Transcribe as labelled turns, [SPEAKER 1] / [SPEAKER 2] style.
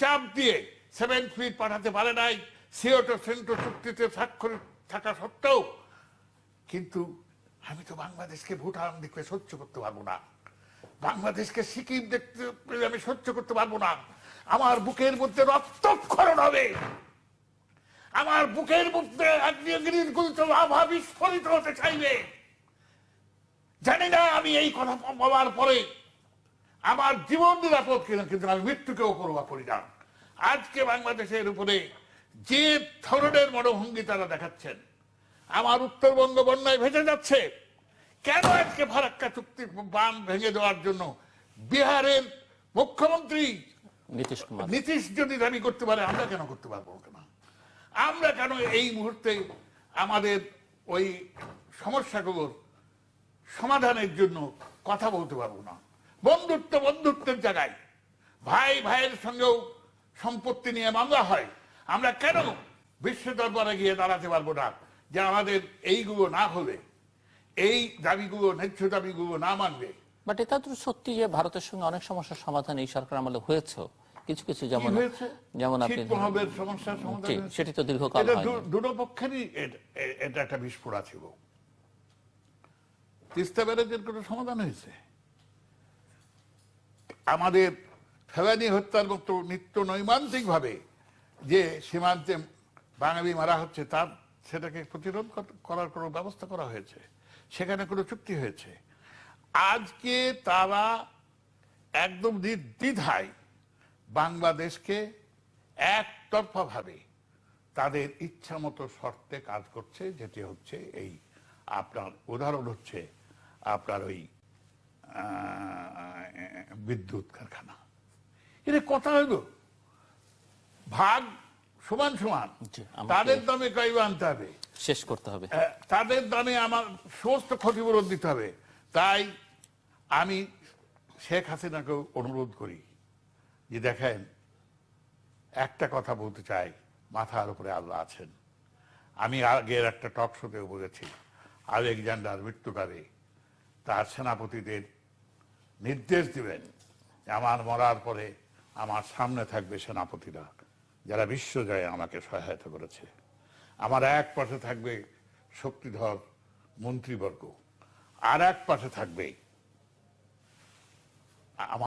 [SPEAKER 1] চাপ দিয়ে seven fit পাঠাতে পারে নাই, সিওটো সেন্টো চুক্তিতে স্বাক্ষর থাকা সত্ত্বেও। কিন্তু আমি তো বাংলাদেশকে ভুটান দেখতে সহ্য করতে পারব না। বাংলাদেশকে সিকিম দেখতে আমি সহ্য করতে পারব না। আমার বুকের মধ্যে রক্তক্ষরণ হবে। আমার বুকের মধ্যে বিস্ফোরিত হতে চাইবে। জানি না আমি এই কথা বলার পরে আমার জীবন নিরাপদ কিনা কিন্তু আমি মৃত্যুকেও পরোয়া করি না। আজকে বাংলাদেশের উপরে যে ধরনের মনোভঙ্গি তারা দেখাচ্ছেন আমার উত্তরবঙ্গ বন্যায় ভেসে যাচ্ছে কেন আজকে ফারাক্কা চুক্তি বান ভেঙে দেওয়ার জন্য বিহারের মুখ্যমন্ত্রী
[SPEAKER 2] নীতিশ কুমার।
[SPEAKER 1] নীতিশ যদি দাবি করতে পারে আমরা কেন করতে পারব না? আমরা কেন এই মুহূর্তে আমাদের ওই সমস্যাগুলোর সমাধানের জন্য কথা বলতে পারব না? বন্ধুত্ব বন্ধুত্বের জায়গায়। ভাই ভাইয়ের সঙ্গেও সম্পত্তি নিয়ে মামলা হয়। আমরা কেন বিশ্ব দরবারে গিয়ে দাঁড়াতে পারব না? যে আমাদের এইগুলো না হলে এই দাবিগুলো ন্যায্য দাবিগুলো না মানবে
[SPEAKER 2] বাট এটা তো সত্যি যে ভারতের সঙ্গে অনেক সমস্যার সমাধান এই সরকার আমলে হয়েছে। কিছু কিছু যেমন
[SPEAKER 1] হয়েছে?
[SPEAKER 2] যেমন আপনি সেটি তো দীর্ঘকাল
[SPEAKER 1] দুটো পক্ষেরই এটা একটা বিস্ফোরা ছিল। তিস্তা ব্যারেজের কোনো সমাধান হয়েছে? আমাদের ফেলানি হত্যার মতো নিত্য নৈমান্তিক ভাবে যে সীমান্তে বাঙালি মারা হচ্ছে, তার সেটাকে প্রতিরোধ করার কোনো ব্যবস্থা করা হয়েছে। সেখানে কোনো চুক্তি হয়েছে। আজকে তারা একদম দ্বিধায় বাংলাদেশকে একতরফা ভাবে তাদের ইচ্ছা মতো শর্তে কাজ করছে, যেটি হচ্ছে এই আপনার উদাহরণ হচ্ছে আপনার ওই বিদ্যুৎ কারখানা। এটা কথা হইল ভাগ সমান সমান। তাদের দামে কাইব আনতে হবে।
[SPEAKER 2] শেষ করতে হবে।
[SPEAKER 1] তাদের দামে আমার সমস্ত ক্ষতিপূরণ দিতে হবে। তাই আমি শেখ হাসিনাকে অনুরোধ করি যে দেখেন একটা কথা বলতে চাই মাথার উপরে আল্লাহ আছেন। আমি আগের একটা টক শোতেও বলেছি আলেকজান্ডার মৃত্যুকালে তার সেনাপতিদের নির্দেশ দিবেন আমার মরার পরে আমার সামনে থাকবে সেনাপতিরা, যারা বিশ্বজয়ে আমাকে সহায়তা করেছে। আমার এক পাশে থাকবে শক্তিধর মন্ত্রীবর্গ, আর এক পাশে থাকবে আমার